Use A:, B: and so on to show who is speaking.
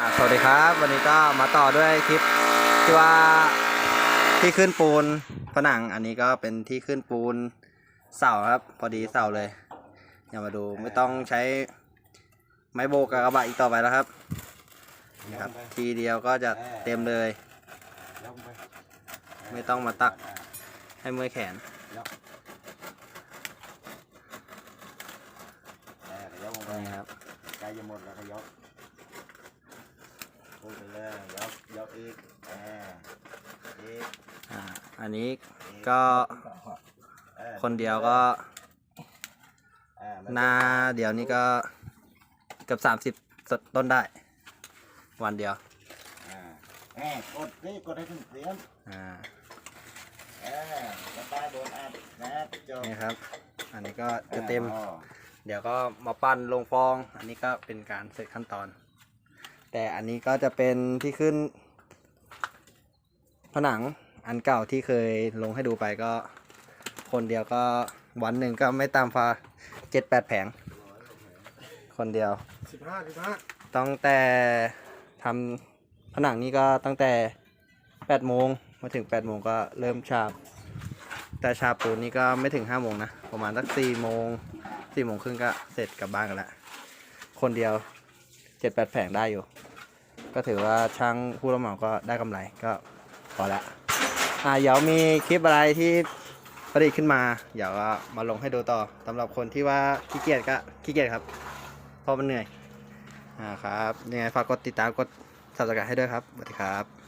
A: อ่าสวัสดีครับ วันนี้ก็มาต่อด้วยคลิปที่ว่าที่ขึ้นปูนผนังอันนี้ก็เป็นที่ขึ้นปูนเสาครับ พอดีเสาเลยอย่ามาดูไม่ต้องใช้ไม้โบกกับกระบะอีกต่อไปแล้วครับนี่ครับ ทีเดียวก็จะเต็มเลย
B: ยกไป
A: ไม่ต้องมาตักให้เมื่อยแขน
B: ยกเออยกลงไป
A: นี่ครับ
B: ใกล้จะหมดแล้วก็ยก พูดไปเลยยกยกอีกเอออีก
A: อ่าอันนี้ก็
B: เออ
A: คนเดียวก็
B: เออมั
A: หน้าเดียวนี่ก็เกือบสามสิบ30 ต้นได้ วันเดียว
B: อ่าแหมกดนี่กดให้ถึงเสียง
A: อ่า
B: เออจะตายโดนอัดนะจบ
A: นี่ครับ อันนี้ก็จะเต็ม
B: อ๋อ
A: เดี๋ยวก็มาปั้นลงฟอง อันนี้ก็เป็นการเสร็จขั้นตอน แต่อันนี้ก็จะเป็นที่ขึ้น ผนังอันเก่าที่เคยลงให้ดูไปก็ คนเดียวก็วันหนึ่งก็ไม่ตามฟ้าเจ็ดแปดแผง คนเดียว
B: สิบห้าสิบห้า
A: ตั้งแต่ทำผนังนี้ก็ตั้งแต่แปดโมงมาถึงแปดโมงก็เริ่มฉาบ แต่ฉาบปูนนี่ก็ไม่ถึงห้าโมงนะ ประมาณสักสี่โมงสี่โมงครึ่งก็เสร็จกลับบ้านกันละคนเดียว เจ็ดแปดแผงได้อยู่ ก็ถือว่าช่างผู้รับเหมาก็ได้กำไรก็พอละอ่าเดี๋ยวมีคลิปอะไรที่ประดิษฐ์ขึ้นมา เดี๋ยวมาลงให้ดูต่อสำหรับคนที่ว่าขี้เกียจก็ขี้เกียจครับเพราะมันเหนื่อยอ่าครับยังไงฝากกดติดตามกดสับสกัดให้ด้วยครับสวัสดีครับ